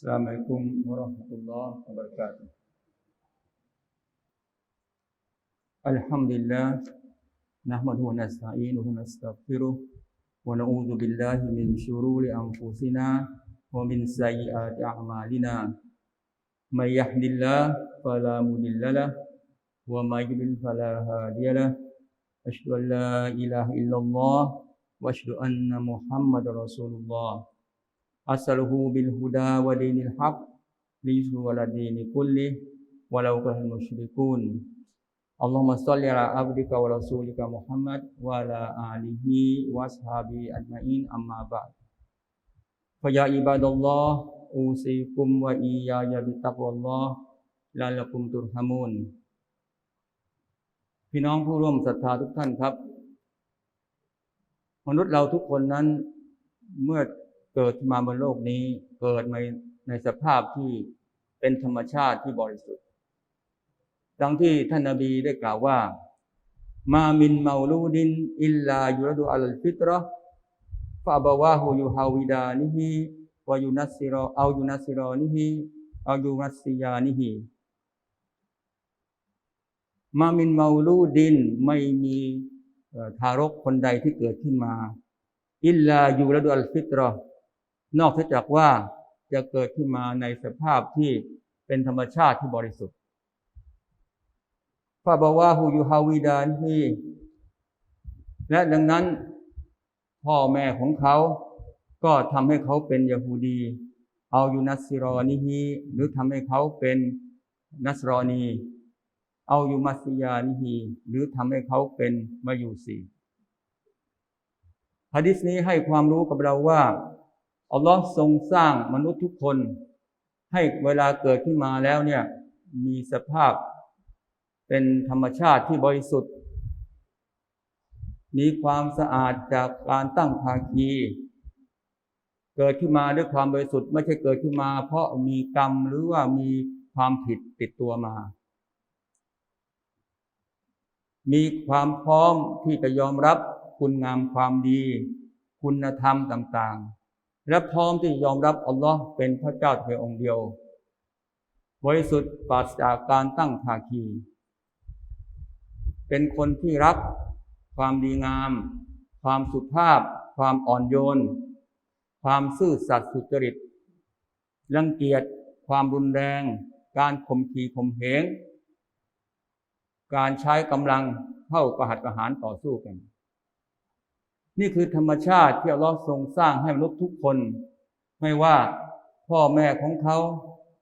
السلام عليكم ورحمة الله وبركاته. الحمد لله نحمده ونستعينه ونستغفره ونعوذ بالله من شرور أنفسنا ومن سيئات أعمالنا. من يهد الله فلا مضل له ومن يضلل فلا هادي له. أشهد أن لا إله إلا الله وأشهد أن محمد رسول الله. أرسله بالهدى ودين الحق ليظهر على الدين كله ولو كره المشركون اللهم صل على عبدك ورسولك محمد وعلى آله وأصحابه أجمعين أما بعد فيا عباد الله أوصيكم وإياي بتقوى الله لعلكم ترحمون พี่น้องผู้ร่วมศรัทธาทุกท่านครับ มนุษย์เราทุกคนนั้นเมื่อ เกิดมาบนโลกนี้เกิดมาในสภาพที่เป็นธรรมชาติที่บริสุทธิ์ ดังที่ท่านนบีได้กล่าวว่า มามินเมาลูดิน อิลลายุรดูอัลฟิตรอฟาบาวาฮูยูฮาวิดานิฮิวายุนัสซิรอเอายุนัสซิรอนิฮิเอายุนัสซิยานิฮิมามินเมาลูดินไม่มีทารกคนใดที่เกิดขึ้นมา อิลลายูรดูอัลฟิตรอ นอกจากว่าจะเกิดขึ้นมาในสภาพที่เป็นธรรมชาติที่บริสุทธิ์ฟาบาวาฮูยูฮาวิดานฮีและดังนั้น พ่อแม่ของเขาก็ทำให้เขาเป็นยะฮูดีเอายูนัสซิรอนิฮีหรือทำให้เขาเป็นนัสรอนีเอายูมัสซิยานิฮีหรือทำให้เขาเป็นมายูซีฮะดิษนี้ให้ความรู้กับเราว่า อัลลอฮ์ทรงสร้างมนุษย์ทุกคน ให้เวลาเกิดขึ้นมาแล้วเนี่ยมีสภาพเป็นธรรมชาติที่บริสุทธิ์ มีความสะอาดจากการตั้งภาคี เกิดขึ้นมาด้วยความบริสุทธิ์ไม่ใช่เกิดขึ้นมา เพราะมีกรรมหรือว่ามีความผิดติดตัวมา มีความพร้อมที่จะยอมรับคุณงามความดี คุณธรรมต่างๆ และพร้อมที่ยอมรับอัลลอฮ์เป็นพระเจ้าเพียงองค์เดียว บริสุทธิ์ปราศจากการตั้งภาคี เป็นคนที่รักความดีงาม ความสุภาพ ความอ่อนโยน ความซื่อสัตย์สุจริตรังเกียจความรุนแรง การข่มขีข่มเหงการใช้กำลังเข้าประหัตประหารต่อสู้กัน นี่คือธรรมชาติที่อัลลอฮ์ทรงสร้างให้มนุษย์ทุกคน ไม่ว่าพ่อแม่ของเขา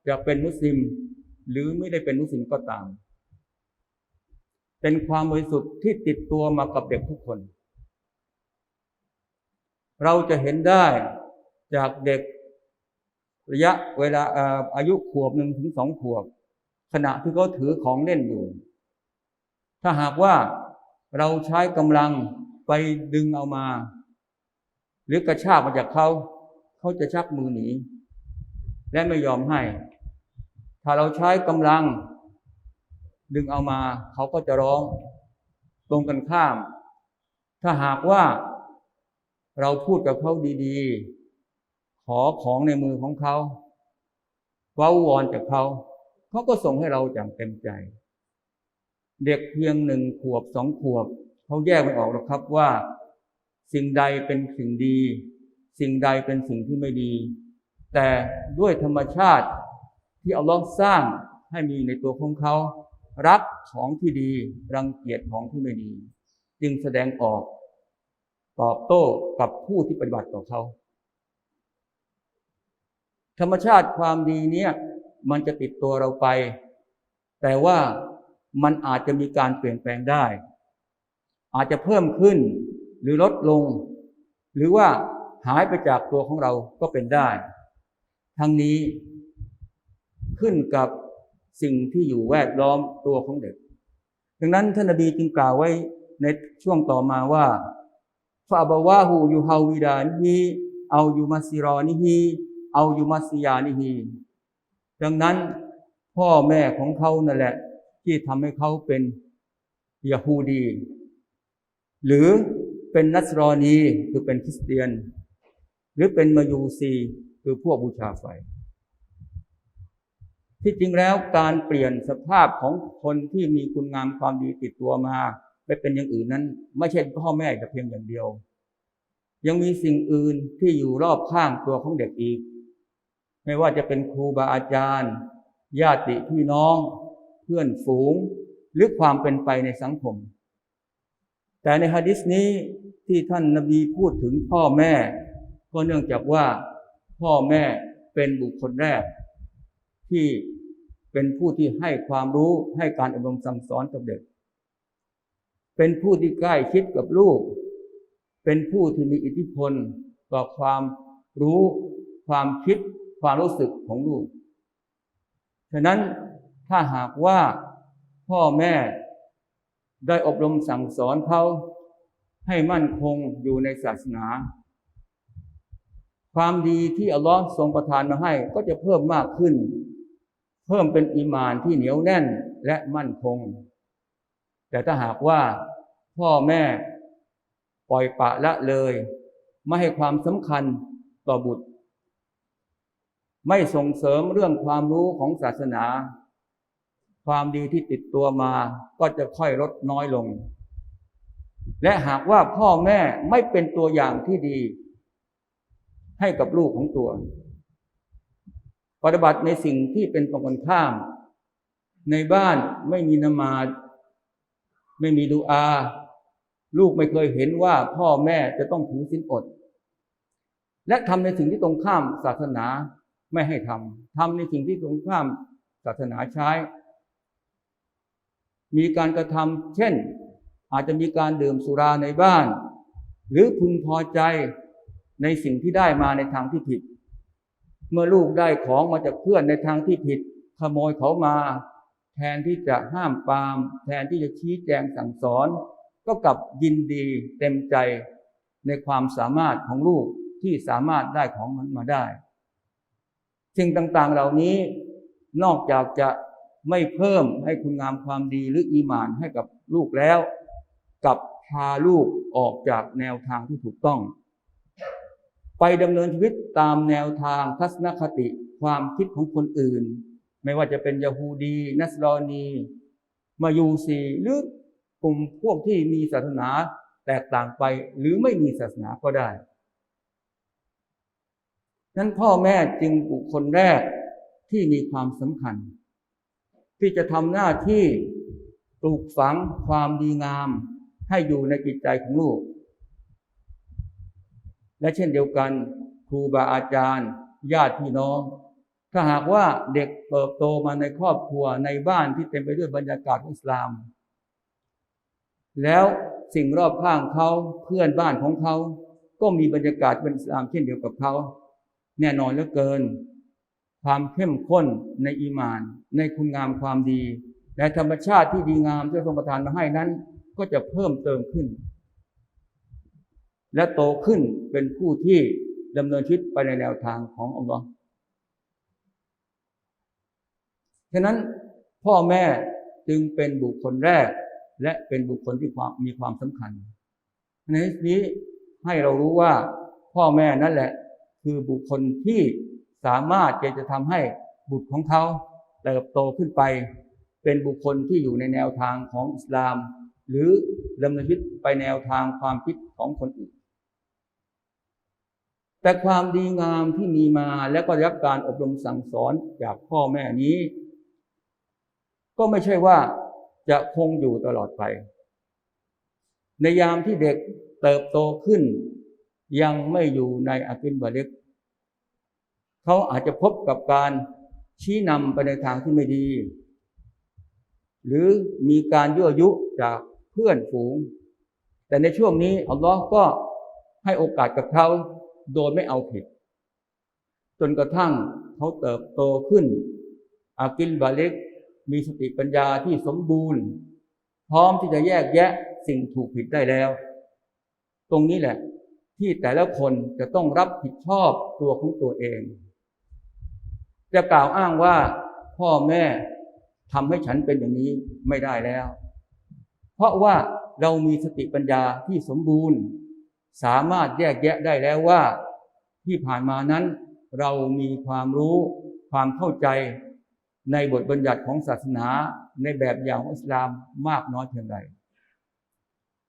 จะเป็นมุสลิม หรือไม่ได้เป็นมุสลิมก็ตาม เป็นความบริสุทธิ์ที่ติดตัวมากับเด็กทุกคน เราจะเห็นได้จากเด็กระยะเวลาอายุขวบหนึ่งถึงสองขวบ ขณะที่เขาถือของเล่นอยู่ ถ้าหากว่าเราใช้กำลัง ไปดึงเอามา หรือกระชากมาจากเขา เขาจะชักมือหนี และไม่ยอมให้ ถ้าเราใช้กำลัง ดึงเอามา เขาก็จะร้อง ตรงกันข้าม ถ้าหากว่าเราพูดกับเขาดีๆ ขอของในมือของเขาว้าวอนจากเขาเขาก็ส่งให้เราอย่างเต็มใจ เด็กเพียงหนึ่งขวบสองขวบ เขาแยกไม่ออกหรอกครับว่า สิ่งใดเป็นสิ่งดี สิ่งใดเป็นสิ่งที่ไม่ดี แต่ด้วยธรรมชาติที่อัลลอฮ์สร้างให้มีในตัวของเขา รักของที่ดี รังเกียจของที่ไม่ดี จึงแสดงออกตอบโต้กับผู้ที่ปฏิบัติต่อเขา ธรรมชาติความดีเนี่ยมันจะติดตัวเราไป แต่ว่ามันอาจจะมีการเปลี่ยนแปลงได้ อาจจะเพิ่มขึ้นหรือลดลง หรือว่าหายไปจากตัวของเราก็เป็นได้ ทั้งนี้ ขึ้นกับสิ่งที่อยู่แวดล้อมตัวของเด็ก ดังนั้นท่านนบีจึงกล่าวไว้ในช่วงต่อมาว่าฟาบาวาหูยูฮาวิดานิฮีเอายูมาซิรอนิฮีเอายูมาซิยานิฮีดังนั้นพ่อแม่ของเขานั่นแหละ ที่ทำให้เขาเป็นยะฮูดี หรือเป็นนัสรอนีคือเป็นคริสเตียน หรือเป็นมายูซีคือพวกบูชาไฟ ที่จริงแล้วการเปลี่ยนสภาพของคนที่มีคุณงามความดีติดตัวมา ไปเป็นอย่างอื่นนั้น ไม่ใช่พ่อแม่แต่เพียงอย่างเดียว ยังมีสิ่งอื่นที่อยู่รอบข้างตัวของเด็กอีก ไม่ว่าจะเป็นครูบาอาจารย์ ญาติพี่น้อง เพื่อนฝูง หรือความเป็นไปในสังคม แต่ในฮะดิษนี้ที่ท่านนบีพูดถึงพ่อแม่ ก็เนื่องจากว่าพ่อแม่เป็นบุคคลแรก ที่เป็นผู้ที่ให้ความรู้ให้การอบรมสั่งสอนกับเด็ก เป็นผู้ที่ใกล้ชิดกับลูก เป็นผู้ที่มีอิทธิพลต่อความรู้ความคิดความรู้สึกของลูก ฉะนั้นถ้าหากว่าพ่อแม่ ได้อบรมสั่งสอนเขาให้มั่นคงอยู่ในศาสนา ความดีที่อัลลอฮ์ทรงประทานมาให้ก็จะเพิ่มมากขึ้น เพิ่มเป็นอีมานที่เหนียวแน่นและมั่นคง แต่ถ้าหากว่าพ่อแม่ปล่อยปะละเลย ไม่ให้ความสำคัญต่อบุตร ไม่ส่งเสริมเรื่องความรู้ของศาสนา ความดีที่ติดตัวมาก็จะค่อยลดน้อยลง และหากว่าพ่อแม่ไม่เป็นตัวอย่างที่ดี ให้กับลูกของตัว ปฏิบัติในสิ่งที่เป็นตรงกันข้าม ในบ้านไม่มีนมาดไม่มีดูอา ลูกไม่เคยเห็นว่าพ่อแม่จะต้องถือศีลอด และทำในสิ่งที่ตรงข้ามศาสนาไม่ให้ทำทำในสิ่งที่ตรงข้ามศาสนาใช้ มีการกระทำเช่น อาจจะมีการดื่มสุราในบ้าน หรือพึงพอใจในสิ่งที่ได้มาในทางที่ผิด เมื่อลูกได้ของมาจากเพื่อนในทางที่ผิด ขโมยเขามา แทนที่จะห้ามปาม แทนที่จะชี้แจงสั่งสอน ก็กลับยินดีเต็มใจในความสามารถของลูกที่สามารถได้ของมันมาได้ สิ่งต่างๆเหล่านี้นอกจากจะ ไม่เพิ่มให้คุณงามความดีหรืออีมานให้กับลูกแล้ว กับพาลูกออกจากแนวทางที่ถูกต้อง ไปดำเนินชีวิตตามแนวทางทัศนคติความคิดของคนอื่น ไม่ว่าจะเป็นยาฮูดี นัสรอนี มายูซีหรือกลุ่มพวกที่มีศาสนาแตกต่างไปหรือไม่มีศาสนาก็ได้นั้นพ่อแม่จึงบุคคลแรกที่มีความสำคัญ ที่จะทำหน้าที่ปลูกฝังความดีงาม ให้อยู่ในจิตใจของลูก และเช่นเดียวกัน ครูบาอาจารย์ ญาติพี่น้อง ถ้าหากว่าเด็กเติบโตมาในครอบครัวในบ้านที่เต็มไปด้วยบรรยากาศอิสลาม แล้วสิ่งรอบข้างเขาเพื่อนบ้านของเขา ก็มีบรรยากาศเป็นอิสลามเช่นเดียวกับเขา แน่นอนเหลือเกิน ความเข้มข้นในอีมาน ในคุณงามความดี และธรรมชาติที่ดีงามที่ทรงประทานมาให้นั้น ก็จะเพิ่มเติมขึ้น และโตขึ้นเป็นผู้ที่ดำเนินชีวิตไปในแนวทางของอัลลอฮ์ฉะนั้นพ่อแม่จึงเป็นบุคคลแรก และเป็นบุคคลที่ความมีความสำคัญ ในนี้ให้เรารู้ว่าพ่อแม่นั่นแหละ คือบุคคลที่ สามารถจะจะทำให้บุตรของเขาเติบโตขึ้นไป เป็นบุคคลที่อยู่ในแนวทางของอิสลาม หรือดำเนินชีวิตไปแนวทางความคิดของคนอื่น แต่ความดีงามที่มีมาและก็รับการอบรมสั่งสอนจากพ่อแม่นี้ ก็ไม่ใช่ว่าจะคงอยู่ตลอดไป ในยามที่เด็กเติบโตขึ้น ยังไม่อยู่ในอากินบาเล็ก เขาอาจจะพบกับการชี้นำไปในทางที่ไม่ดี หรือมีการยั่วยุจากเพื่อนฝูง แต่ในช่วงนี้อัลลอฮ์ก็ให้โอกาสกับเขาโดยไม่เอาผิด จนกระทั่งเขาเติบโตขึ้น อากินบาเล็กมีสติปัญญาที่สมบูรณ์ พร้อมที่จะแยกแยะสิ่งถูกผิดได้แล้ว ตรงนี้แหละที่แต่ละคนจะต้องรับผิดชอบตัวของตัวเอง จะกล่าวอ้างว่าพ่อแม่ทำให้ฉันเป็นอย่างนี้ไม่ได้แล้ว เพราะว่าเรามีสติปัญญาที่สมบูรณ์ สามารถแยกแยะได้แล้วว่า ที่ผ่านมานั้น เรามีความรู้ความเข้าใจในบทบัญญัติของศาสนาในแบบอย่างของอิสลามมากน้อยเพียงไร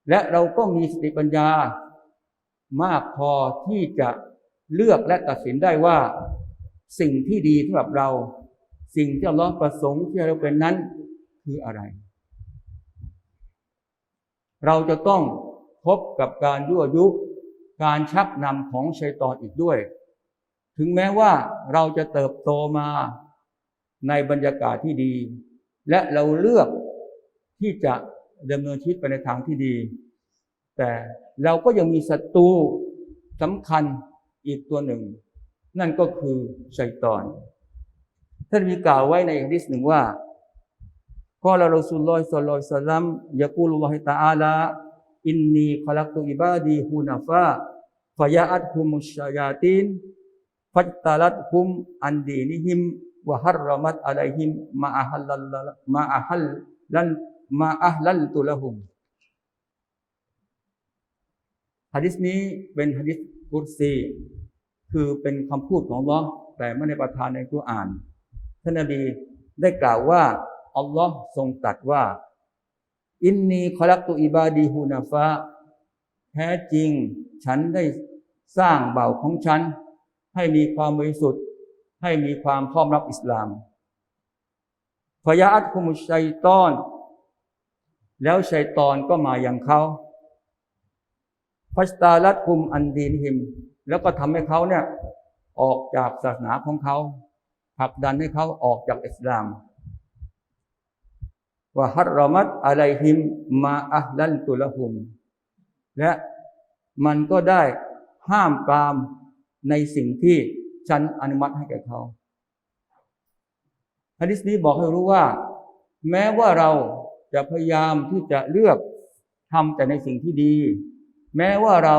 และเราก็มีสติปัญญามากพอที่จะเลือกและตัดสินได้ว่า สิ่งที่ดีสำหรับเรา สิ่งที่อัลลอฮ์ประสงค์ที่เราเป็นนั้นคืออะไร เราจะต้องพบกับการยั่วยุ การชักนำของชัยตอนอีกด้วย ถึงแม้ว่าเราจะเติบโตมาในบรรยากาศที่ดี และเราเลือกที่จะดำเนินชีวิตไปในทางที่ดี แต่เราก็ยังมีศัตรูสำคัญอีกตัวหนึ่ง นั่นก็คือชัยตอน ท่านมีกล่าวไว้ในฮะดิษหนึ่งว่าก็ละรอสุลลอฮิสัลลัลลอฮุซัลลัมยะกูลุลลอฮิตะอาลาอินนีขลักตุอิบาดีฮูนาฟาฟยาอัตฮุมุชายาตินฟัตตาลัตฮุมอันดีนิฮิมวะฮัรรมัตอะลัยฮิมมาอะฮัลลัลมาอะฮัลลันมาอะฮลัลตุละฮุมฮะดิษนี้เป็นฮะดิษกุรซี คือเป็นคำพูดของอัลลอฮ์แต่ไม่ได้ประทานในกุรอาน ท่านนบีได้กล่าวว่าอัลลอฮ์ทรงตรัสว่า อินนีคอลักตุอิบาดีฮูนาฟาแท้จริงฉันได้สร้างเบ่าของฉัน ให้มีความบริสุทธิ์ ให้มีความพร้อมรับอิสลามฟยาอัตคุมุชัยตอน แล้วชัยตอนก็มาอย่างเขาฟัสตาลัดคุมอันดีนหิม แล้วก็ทำให้เขาเนี่ยออกจากศาสนาของเขาผลักดันให้เขาออกจากอิสลามวะฮัรรมัตอะลัยฮิมมาอัลลันตุลหุม และมันก็ได้ห้ามปรามในสิ่งที่ฉันอนุมัติให้แก่เขาฮะดิษนี้บอกให้รู้ว่า แม้ว่าเราจะพยายามที่จะเลือกทำแต่ในสิ่งที่ดี แม้ว่าเรา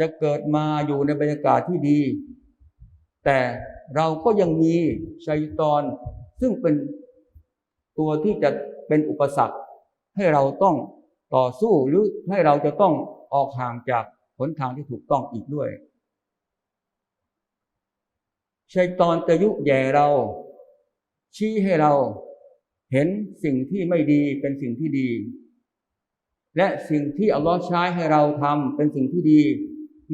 จะเกิดมาอยู่ในบรรยากาศที่ดี แต่เราก็ยังมีชัยตอน ซึ่งเป็นตัวที่จะเป็นอุปสรรค ให้เราต้องต่อสู้หรือให้เราจะต้องออกห่างจากหนทางที่ถูกต้องอีกด้วยชัยตอนจะยุแย่เรา ชี้ให้เราเห็นสิ่งที่ไม่ดีเป็นสิ่งที่ดี และสิ่งที่อัลลอฮ์ใช้ให้เราทำเป็นสิ่งที่ดี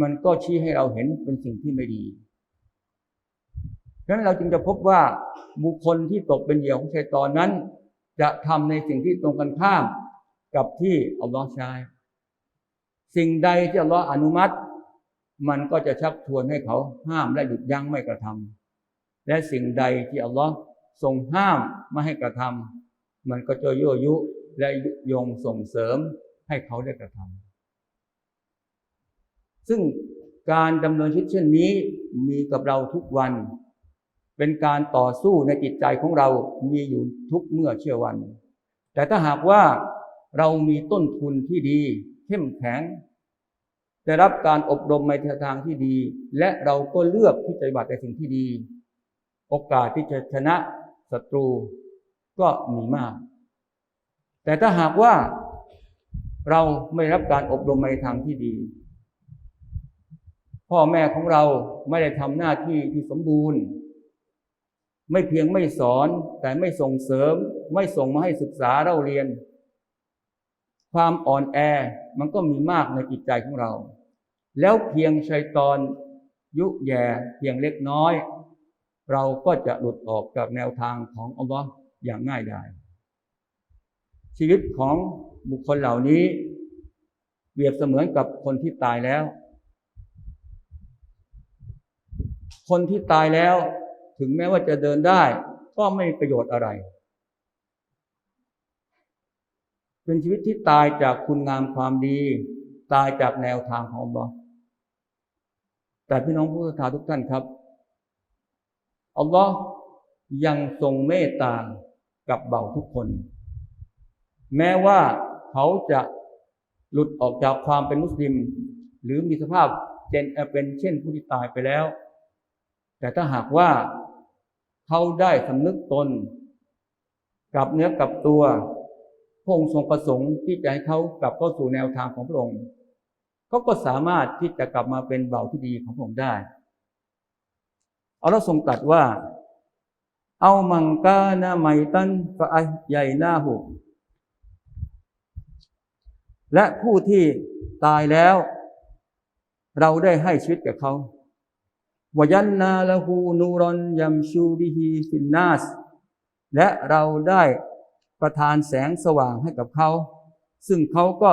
มันก็ชี้ให้เราเห็นเป็นสิ่งที่ไม่ดีดังนั้นเราจึงจะพบว่าบุคคลที่ตกเป็นเหยื่อของชัยตอนนั้น จะทำในสิ่งที่ตรงกันข้ามกับที่อัลลอฮ์ใช้ สิ่งใดที่อัลลอฮ์อนุมัติ มันก็จะชักชวนให้เขาห้ามและหยุดยั้งไม่กระทำและสิ่งใดที่อัลลอฮ์ทรงห้ามไม่ให้กระทำมันก็จะยั่วยุ และยงส่งเสริมให้เขาได้กระทำซึ่งการดำเนินชีวิตเช่นนี้มีกับเราทุกวัน เป็นการต่อสู้ในจิตใจของเรามีอยู่ทุกเมื่อเชื่อวัน แต่ถ้าหากว่าเรามีต้นทุนที่ดี เข้มแข็ง ได้รับการอบรมในทางที่ดี และเราก็เลือกที่จะปฏิบัติในสิ่งที่ดี โอกาสที่จะชนะศัตรูก็มีมาก แต่ถ้าหากว่าเราไม่รับการอบรมในทางที่ดี พ่อแม่ของเราไม่ได้ทำหน้าที่ที่สมบูรณ์ ไม่เพียงไม่สอนแต่ไม่ส่งเสริม ไม่ส่งมาให้ศึกษาเราเรียน ความอ่อนแอมันก็มีมากในจิตใจของเรา แล้วเพียงชัยตอนยุแย่เพียงเล็กน้อย เราก็จะหลุดออกจากแนวทางของอัลลอฮ์อย่างง่ายดาย ชีวิตของบุคคลเหล่านี้เปรียบเสมือนกับคนที่ตายแล้ว คนที่ตายแล้วถึงแม้ว่าจะเดินได้ ก็ไม่มีประโยชน์อะไร เป็นชีวิตที่ตายจากคุณงามความดี ตายจากแนวทางของอัลลอแต่พี่น้องผู้ศรัทธาทุกท่านครับอัลลอฮ์ยังทรงเมตตากับเบ่าทุกคน แม้ว่าเขาจะหลุดออกจากความเป็นมุสลิม หรือมีสภาพเจนเป็นเช่นผู้ที่ตายไปแล้ว แต่ถ้าหากว่าเขาได้สำนึกตนกลับเนื้อกลับตัวพระองค์ทรงประสงค์ที่จะให้เขากลับเข้าสู่แนวทางของพระองค์เขาก็สามารถที่จะกลับมาเป็นเบาที่ดีของพระองค์ได้เอาละทรงตรัสว่า เอามังกานะไมตันฟะอัยใหญ่หน้าหู และผู้ที่ตายแล้ว เราได้ให้ชีวิตแก่เขาวยันนาละหูนูรอนยัมชูบิฮีฟินนาส และเราได้ประทานแสงสว่างให้กับเขา ซึ่งเขาก็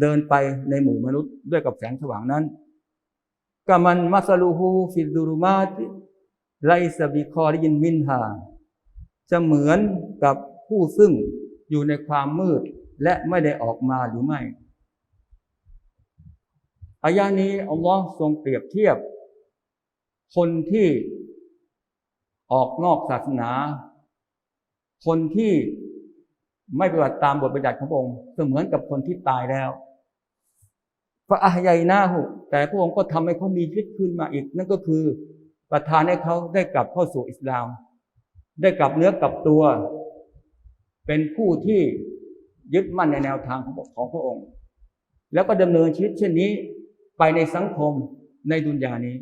เดินไปในหมู่มนุษย์ด้วยกับแสงสว่างนั้นกามันมัสลูฮูฟิดูรุมาติไลสบิคอริยินมินฮาจะเหมือนกับผู้ซึ่งอยู่ในความมืด และไม่ได้ออกมาหรือไม่อายานี้อัลลอฮ์ทรงเปรียบเทียบ คนที่ออกนอกศาสนา คนที่ไม่ปฏิบัติตามบทบัญญัติขององค์เสมือนกับคนที่ตายแล้วพระอาหยัยนาหุแต่พระองค์ก็ทำให้เขามีชีวิตขึ้นมาอีก นั่นก็คือประทานให้เขาได้กลับเข้าสู่อิสลาม ได้กลับเนื้อกลับตัว เป็นผู้ที่ ยึดมั่นในแนวทางของของพระองค์ แล้วก็ดำเนินชีวิตเช่นนี้ไปในสังคมในดุนยานี้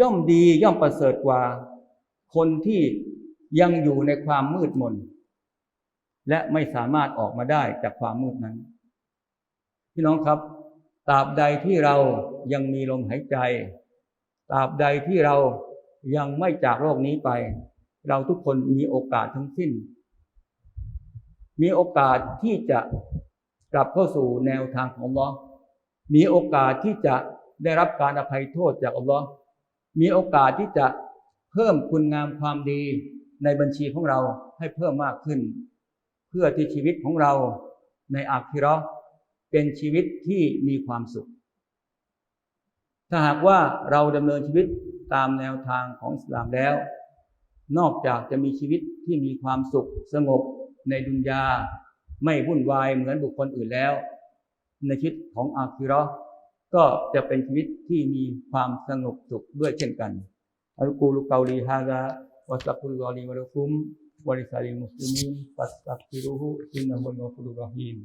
ย่อมดีย่อมประเสริฐกว่า คนที่ยังอยู่ในความมืดมน และไม่สามารถออกมาได้จากความมืดนั้น พี่น้องครับตราบใดที่เรายังมีลมหายใจตราบใดที่เรายังไม่จากโลกนี้ไป เราทุกคนมีโอกาสทั้งสิ้น มีโอกาสที่จะกลับเข้าสู่แนวทางของอัลลอฮ์มีโอกาสที่จะได้รับการอภัยโทษจากอัลลอฮ์มีโอกาสที่จะเพิ่มคุณงามความดีในบัญชีของเราให้เพิ่มมากขึ้น เพื่อที่ชีวิตของเราในอาคิราะห์เป็นชีวิตที่มีความสุข ถ้าหากว่าเราดำเนินชีวิตตามแนวทางของอิสลามแล้ว นอกจากจะมีชีวิตที่มีความสุขสงบ ในดุนยา ไม่วุ่นวายเหมือนบุคคลอื่นแล้ว ในชีวิตของอาคิร์ก็จะเป็นชีวิตที่มีความสงบสุขด้วยเช่นกันอัลกูลุกาลีฮากะวะสักฟุลลอลีวะลุคุมวะลิซาลิมุสลิมินฟัสตักฟิรุฮุอินนะฮุลกอฟุรุรรฮีม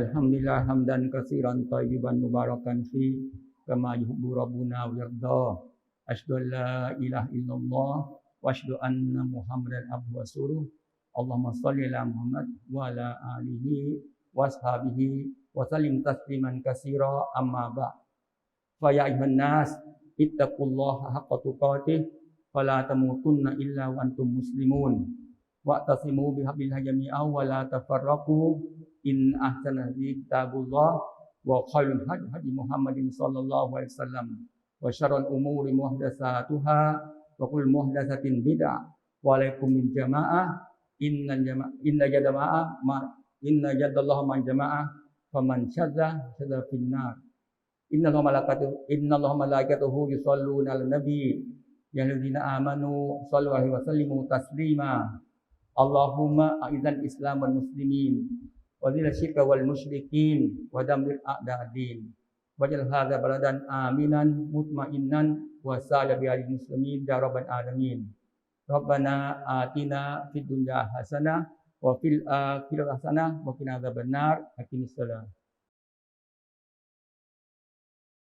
الحمد لله حمدا كثيرا طيبا مباركا فيه كما يحب ربنا ويرضى أشهد أن لا إله إلا الله وأشهد أن محمدا عبده ورسوله اللهم صل على محمد وعلى آله وأصحابه وسلم تسليما كثيرا أما بعد فيا أيها الناس اتقوا الله حق تقاته فلا تموتن إلا وأنتم مسلمون واعتصموا بحبل الله جميعا ولا تفرقوا إن أحسن الهدي كتاب الله وخير الهدي هدي محمد صلى الله عليه وسلم. وشر الأمور محدثاتها وكل محدثة بدعة. وعليكم من جماعة إن الجماعة إن جماعة ما إن جد الله من جماعة فمن شذ شذ في النار. إن الله ملائكته إن الله ملائكته يصلون على النبي. يا الذين آمنوا صلوا عليه وسلموا تسليما. اللهم أعز الإسلام والمسلمين. taslima Allahumma a'izal islam wal muslimin وذل الشرك والمشركين ودمر أعداء الدين واجعل هذا بلدا آمنا مطمئنا وسائر بلاد المسلمين يا رب العالمين ربنا آتنا في الدنيا حسنة وفي الآخرة حسنة وقنا عذاب النار أقم الصلاة